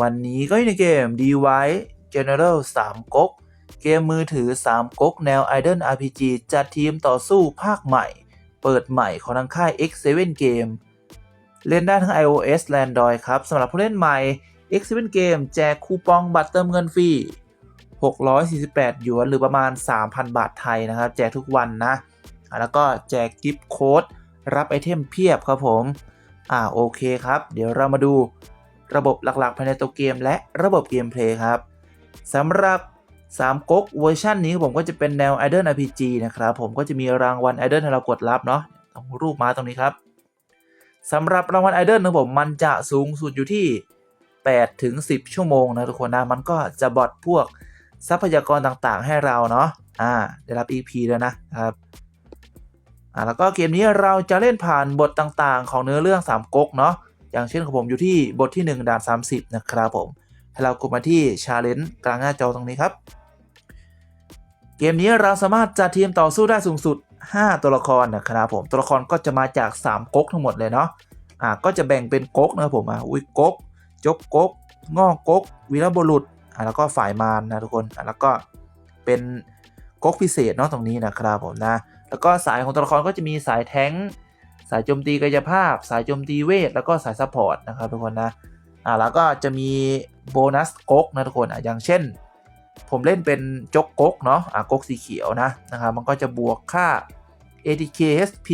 วันนี้ก็อยู่ในเกม Device General 3ก๊กเกมมือถือ 3ก๊กแนว Idol RPG จัดทีมต่อสู้ภาคใหม่ เปิดใหม่ของทางค่าย X7 Game เล่นได้ทั้ง iOS และ Android ครับสำหรับผู้เล่นใหม่ X7 Game แจกคูปองบัตรเติมเงินฟรี 648 หยวน หรือประมาณ 3,000 บาทไทยนะครับ แจกทุกวันนะอะแล้วก็แจกกิฟต์โค้ดรับไอเทมเพียบครับผม อ่าโอเคครับ เดี๋ยวเรามาดู ระบบหลักๆ ภายในตัวเกมและระบบเกมเพลย์ครับสำหรับ3ก๊กเวอร์ชันนี้ผมก็จะเป็นแนว Idol RPG นะครับผมก็จะมีรางวัล Idol ให้เรากดรับเนาะตรงรูปมาตรงนี้ครับสำหรับรางวัล Idol ของผมมันจะสูงสุดอยู่ที่8ถึง10 ชั่วโมงนะทุกคนนะมันก็จะบอทพวกทรัพยากรต่างๆ ให้เราเนาะอ่าได้รับ EP แล้วนะครับอ่าแล้วก็เกมนี้เราจะเล่นผ่านบทต่างๆ ของเนื้อเรื่อง3ก๊กเนาะ อย่างเช่นของผมอยู่ที่บทที่ 1 ด่าน 30 นะครับผม ให้เรากดมาที่ชาเลนจ์กลางหน้าจอตรงนี้ครับ เกมนี้เราสามารถจัดทีมต่อสู้ได้สูงสุด 5 ตัวละครนะครับผม ตัวละครก็จะมาจาก3ก๊กทั้งหมดเลยเนาะ อ่า ก็จะแบ่งเป็นก๊กนะครับผม อ่าอุ้ยก๊ก จกก๊กงอกก๊กวีรบุรุษ อ่าแล้วก็ฝ่ายมารนะทุกคน อ่าแล้วก็เป็นก๊กพิเศษเนาะตรงนี้นะครับผมนะ แล้วก็สายของตัวละครก็จะมีสายแท้ง สายโจมตีกายภาพ สายโจมตีเวท แล้วก็สายซัพพอร์ตนะครับทุกคนนะอ่าแล้วก็จะมีโบนัสก๊กนะทุกคนอ่าอย่างเช่น ผมเล่นเป็นจกก๊กเนาะอะก๊กสีเขียวนะนะครับมันก็จะบวกค่า ATK HP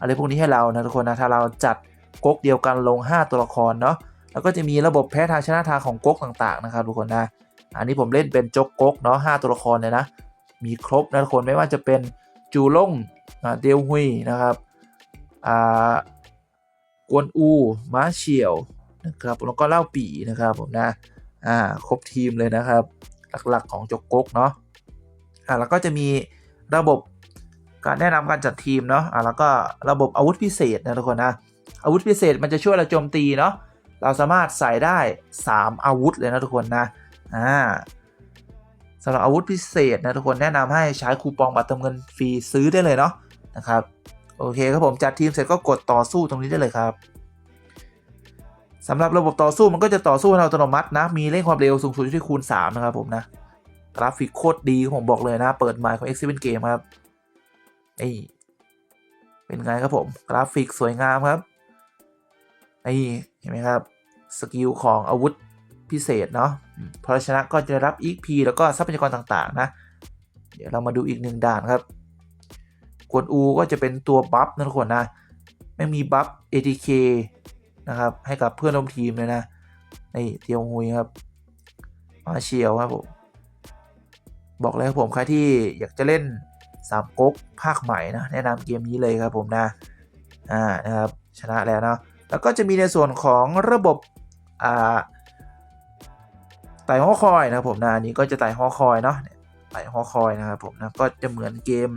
อะไรพวกนี้ให้เรานะทุกคนนะถ้าเราจัดก๊กเดียวกันลง 5 ตัวละครเนาะแล้วก็จะมีระบบแพ้ทางชนะทางของก๊กต่างๆนะครับทุกคนนะอันนี้ผมเล่นเป็นจกก๊กเนาะ5ตัวละครเลยนะ มีครบนะทุกคนไม่ว่าจะเป็นจูล่งอ่าเดลฮุยนะครับ กวนอูม้าเฉียวนะครับแล้วก็เล่าปีนะครับผมนะอ่าครบทีมเลยนะครับ หลักๆของจกกกเนาะอ่าแล้วก็จะมีระบบการแนะนำการจัดทีมเนาะอ่าแล้วก็ระบบอาวุธพิเศษนะทุกคนนะอาวุธพิเศษมันจะช่วยเราโจมตีเนาะเราสามารถใส่ได้ 3 อาวุธเลยนะทุกคนนะอ่าสำหรับอาวุธพิเศษนะทุกคนแนะนำให้ใช้คูปองบัตรเติมเงินฟรีซื้อได้เลยเนาะนะครับ โอเคครับผมจัดทีมเสร็จก็กดต่อสู้ตรงนี้ได้เลยครับสำหรับระบบต่อสู้มันก็จะต่อสู้อัตโนมัตินะ มีเร่งความเร็วสูงสุดที่คูณ 3 นะครับผมนะ กราฟิกโคตรดีผมบอกเลยนะ เปิดใหม่ของ X7 Game ครับไอ้เป็นไงครับผม กราฟิกสวยงามครับไอ้เห็นไหมครับ สกิลของอาวุธพิเศษเนาะพราะฉะก็จะรับ EP แล้วก็ทรัพยากรต่างๆ นะ เดี๋ยวเรามาดูอีกหนึ่งด่านครับ กวนอูก็จะเป็นตัวบัฟนะทุกคนนะไม่มีบัฟ ATK นะครับให้กับเพื่อนร่วมทีมเลยนะนี่เตียวฮุยครับ มาเชียวครับผมบอกเลยครับผมใครที่อยากจะเล่นสามก๊กภาคใหม่นะแนะนำเกมนี้เลยครับผมนะอ่านะครับชนะแล้วเนาะแล้วก็จะมีในส่วนของระบบอ่าไต่หอคอยนะครับผมนะอันนี้ก็จะไต่หอคอยเนาะเนี่ยไต่หอคอยนะครับผมนะก็จะเหมือนเกม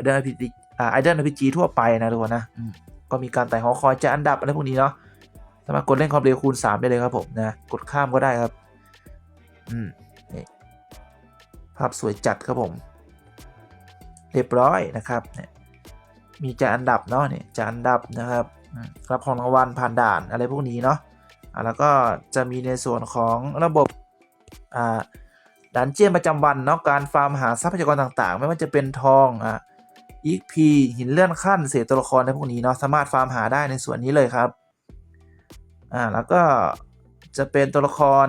i d o l RPG อ่า Idol RPG ทั่วไปนะทุกคนนะอืมก็มีการไต่หอคอยจะอันดับอะไรพวกนี้เนาะสามารถกดเล่นความเร็วคูณ 3 ได้เลยครับผมนะกดข้ามก็ได้ครับอืมนี่ภาพสวยจัดครับผม เรียบร้อยนะครับเนี่ยมีจะอันดับเนาะเนี่ยจะอันดับนะครับอืมรับของรางวัลผ่านด่านอะไรพวกนี้เนาะอ่าแล้วก็จะมีในส่วนของระบบอ่าดันเจียนประจำวันเนาะการฟาร์มหาทรัพยากรต่างๆ ไม่ว่าจะเป็นทองอะ EXP หินเลื่อนขั้นเศษตัวละครในพวกนี้เนาะสามารถฟาร์มหาได้ในส่วนนี้เลยครับอ่าแล้วก็จะเป็นตัวละคร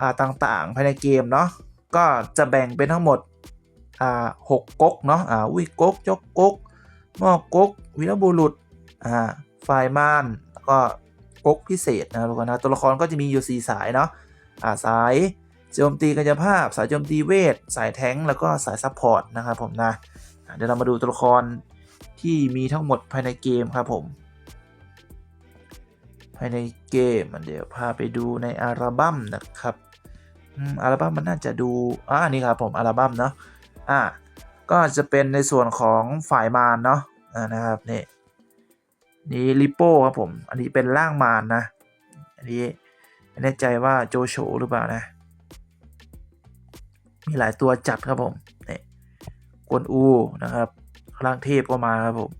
อ่าต่างๆ ภายในเกมเนาะก็จะแบ่งเป็นทั้งหมดอ่าหกก๊กเนาะอ่าวิก๊กจกก๊กมอก๊กวีรบุรุษอ่าฝ่ายม่านแล้วก็ก๊กพิเศษนะทุกคนนะตัวละครก็จะมีอยู่สี่สายเนาะอ่าสายโจมตีกายภาพ สายโจมตีเวท สายแท้งแล้วก็สายซัพพอร์ตนะครับผมนะ เดี๋ยวเรามาดูตัวละครที่มีทั้งหมดภายในเกมครับผม ภายในเกมเดี๋ยวพาไปดูในอัลบั้มนะครับอัลบั้มมันน่าจะดูอ่านี่ครับผมอัลบั้มเนาะอ่าก็จะเป็นในส่วนของฝ่ายมารเนาะนะครับนี่นี่ลิโป้ครับผม อันนี้เป็นร่างมารนะ อันนี้ไม่แน่ใจว่าโจโฉหรือเปล่านะ มีหลายตัวจัดครับผม กวนอูนะครับร่างเทพก็มาครับผม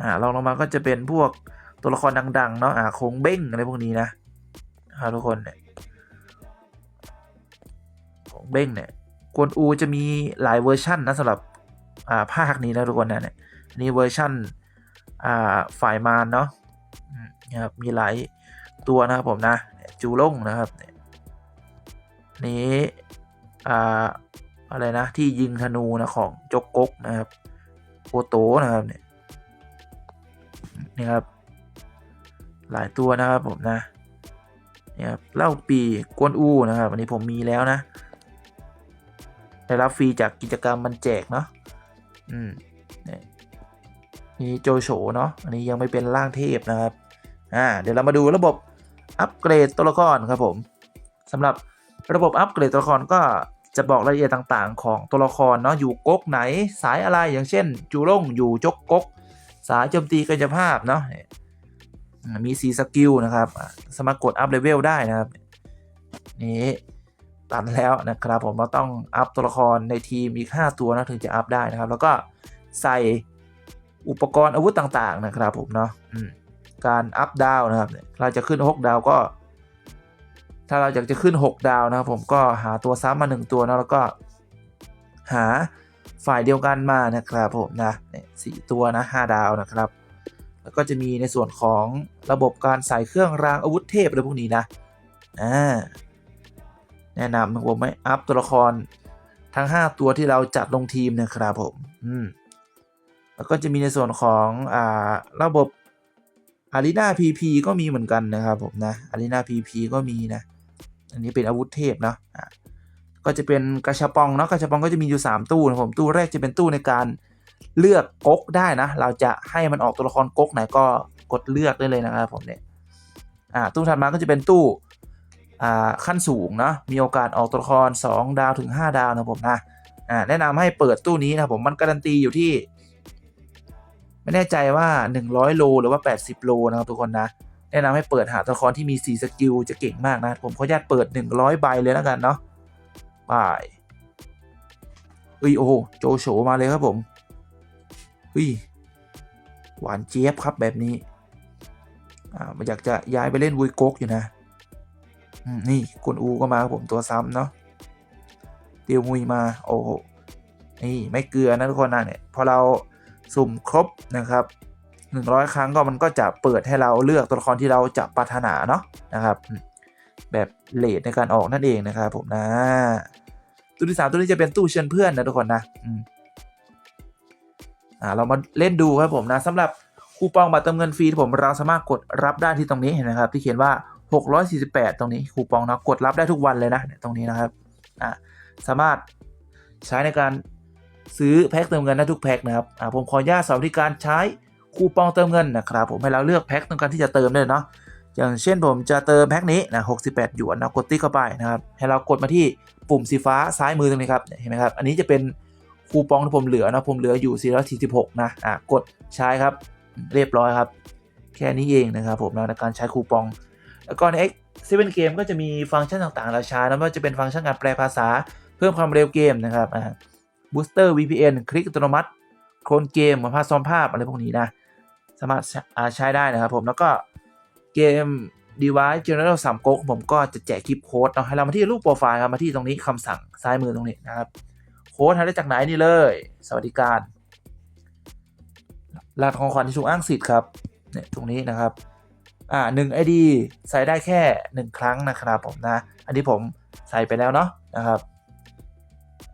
อ่าลองลงมาก็จะเป็นพวกตัวละครดังๆเนาะอ่าคงเบ้งอะไรพวกนี้นะครับทุกคนเนี่ยคงเบ้งเนี่ยกวนอูจะมีหลายเวอร์ชันนะสำหรับอ่าภาคนี้นะทุกคนนะเนี่ยนี่เวอร์ชันอ่าฝ่ายมารเนาะนะครับมีหลายตัวนะครับผมนะจูล่งนะครับเนี่ยอ่า อะไรนะ ที่ยิงธนูนะของจกกกนะครับโอโตนะครับเนี่ยนี่ครับ หลายตัวนะครับผมนะนี่ครับเล่าปีกวนอูนะครับอันนี้ผมมีแล้วนะได้รับฟรีจากกิจกรรมมันแจกเนาะอืมนี่นี่โจโฉเนาะอันนี้ยังไม่เป็นร่างเทพนะครับอ่าเดี๋ยวเรามาดูระบบอัปเกรดตัวละครครับผมสำหรับระบบอัปเกรดตัวละครก็ จะบอกรายละเอียดต่างๆ ของตัวละครเนาะอยู่ก๊กไหนสายอะไรอย่างเช่น จูล่งอยู่จกก๊กสายโจมตีกายภาพเนาะมีสีสกิลนะครับสามารถกดอัพเลเวลได้นะครับนี่ตันแล้วนะครับผมเราต้องอัพตัวละครในทีมอีก 5 ตัวนะถึงจะอัพได้นะครับ แล้วก็ใส่อุปกรณ์อาวุธต่างๆนะครับผมเนาะการอัพดาวนะครับเราจะขึ้น6ดาวก็ ถ้าเราอยากจะขึ้น 6 ดาวนะครับผมก็หาตัวซ้ำมา 1 ตัวนะแล้วก็ หาฝ่ายเดียวกันมานะครับผมนะสี่ตัวนะห้าดาวนะครับ แล้วก็จะมีในส่วนของระบบการใส่เครื่องรางอาวุธเทพอะไรพวกนี้นะอ่าแนะนำผมไม่อัพตัวละครทั้ง 5 ตัวที่เราจัดลงทีมนะครับผมอืมแล้วก็จะมีในส่วนของอ่าระบบอารีนาพีพีก็มีเหมือนกันนะครับผมนะอารีนาพีพีก็มีนะ อันนี้เป็นอาวุธเทพเนาะก็จะเป็นกระชับปองเนาะกระชับปองก็จะมีอยู่ 3 ตู้นะผมตู้แรกจะเป็นตู้ในการเลือกก๊กได้นะ เราจะให้มันออกตัวละครก๊กไหนก็กดเลือกได้เลยนะครับผมเนี่ยอ่าตู้ถัดมาก็จะเป็นตู้อ่าขั้นสูงเนาะมีโอกาสออกตัวละคร 2 ดาวถึง 5 ดาวนะผมนะอ่าแนะนำให้เปิดตู้นี้นะผมมันการันตีอยู่ที่ ไม่แน่ใจว่า 100 โลหรือว่า 80 โลนะครับทุกคนนะ แนะนำให้เปิดหาตัวละครที่มี 4 สกิลจะเก่งมากนะ ผมขออนุญาตเปิด 100 ใบเลยแล้วกันเนาะบายเฮ้ยโอ้โจโฉมาเลยครับผมเฮ้ยหวานเจี๊ยบครับแบบนี้ อ่ามันอยากจะย้ายไปเล่นวุยกกอยู่นะ นี่กุนอูก็มาครับผมตัวซ้ำเนาะเตียวมุยมาโอ้โหนี่ไม่เกลือนะทุกคนนะเนี่ยพอเราสุ่มครบนะครับ 100 ครั้งก็มันก็จะเปิดให้เราเลือกตัวละครที่เราจะปรารถนาเนาะนะครับแบบเลทในการออกนั่นเองนะครับผมนะตู้ที่สามตู้นี้จะเป็นตู้เชิญเพื่อนนะทุกคนนะอ่าเรามาเล่นดูครับผมนะสำหรับคูปองบัตรเติมเงินฟรีที่ผมเราสามารถกดรับได้ที่ตรงนี้เห็นไหมครับ ที่เขียนว่า 648 ตรงนี้คูปองนะกดรับได้ทุกวันเลยนะตรงนี้นะครับอ่าสามารถใช้ในการซื้อแพ็คเติมเงินได้ทุกแพ็คนะครับอ่าผมขออนุญาตสอนวิธีการใช้ คูปองเติมเงินนะครับผมให้เราเลือกแพ็คต้องการที่จะเติมได้เลยเนาะอย่างเช่นผมจะเติมแพ็คนี้นะ68 หยวนนะกดติ๊กเข้าไปนะครับให้เรากดมาที่ปุ่มสีฟ้าซ้ายมือตรงนี้ครับเห็นไหมครับอันนี้จะเป็นคูปองที่ผมเหลือนะผมเหลืออยู่ 446 นะอะกดใช้ครับเรียบร้อยครับ แค่นี้เองนะครับผมนะในการใช้คูปอง แล้วก็ใน X 7 Game ก็จะมีฟังก์ชันต่างๆเราใช้นะว่าจะเป็นฟังก์ชันการแปลภาษาเพิ่มความเร็วเกมนะครับอ่า Booster VPN คลิกอัตโนมัติโคลนเกมมือนภาพซ้อมภาพอะไรพวกนี้นะ สามารถใช้ได้นะครับผมแล้วก็เกม device general 3ก๊กผมก็จะแจกคลิปโค้ดเนาะให้เรามาที่รูปโปรไฟล์ครับมาที่ตรงนี้คำสั่งซ้ายมือตรงนี้นะครับโค้ดหาได้จากไหนนี่เลย สวัสดิการรหัสของขวัญที่ถูกอ้างสิทธิ์ครับเนี่ยตรงนี้นะครับอ่าหนึ่ง ID ใส่ได้แค่หนึ่งครั้งนะครับผมนะ อันนี้ผมใส่ไปแล้วเนาะนะครับ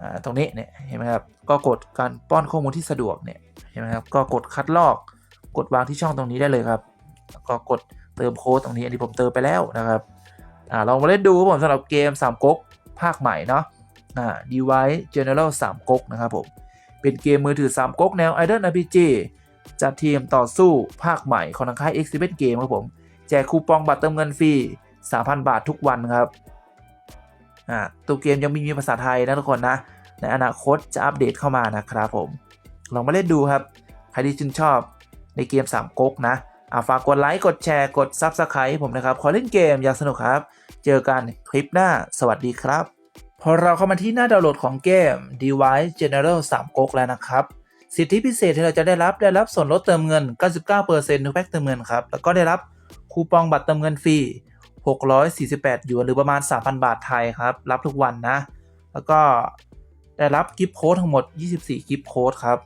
อ่าตรงนี้เนี่ยเห็นไหมครับก็กดการป้อนข้อมูลที่สะดวกเนี่ยเห็นไหมครับก็กดคัดลอก กดวางที่ช่องตรงนี้ได้เลยครับก็กดเติมโค้ดตรงนี้อันนี้ผมเติมไปแล้วนะครับอ่าลองมาเล่นดูครับผมสำหรับเกม3ก๊กภาคใหม่เนาะอ่า Device General 3ก๊กนะครับผมเป็นเกมมือถือ3ก๊กแนว Idol RPG จัดทีมต่อสู้ภาคใหม่ของทางค่าย Exhibit Game ครับผมแจกคูปองบัตรเติมเงินฟรี3,000 บาททุกวันครับอ่าตัวเกมยังมีมีภาษาไทยนะทุกคนนะ ในอนาคตจะอัปเดตเข้ามานะครับผม ลองมาเล่นดูครับ ใครที่ชื่นชอบ ในเกม3ก๊กนะอ่าฝากกดไลค์กดแชร์กด Subscribe ผมนะครับ ขอเล่นเกมอย่างสนุกครับ เจอกันคลิปหน้าสวัสดีครับ พอเราเข้ามาที่หน้าดาวน์โหลดของเกม Device General 3ก๊กแล้วนะครับสิทธิพิเศษที่เราจะได้รับได้รับส่วนลดเติมเงิน 99%ทุกแพ็กเติมเงินครับ แล้วก็ได้รับคูปองบัตรเติมเงินฟรี 648หยวนหรือประมาณ 3,000 บาทไทยครับ รับทุกวันนะ แล้วก็ได้รับกิฟต์โค้ดทั้งหมด 24 กิฟต์โค้ดครับ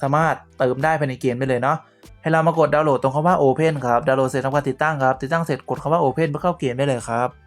สามารถเติมได้ภายในเกมได้เลยเนาะให้เรามากดดาวน์โหลดตรงคำว่า Open ครับ ดาวน์โหลดเสร็จทำการติดตั้งครับ ติดตั้งเสร็จกดคำว่า Open เพื่อเข้าเกมได้เลยครับ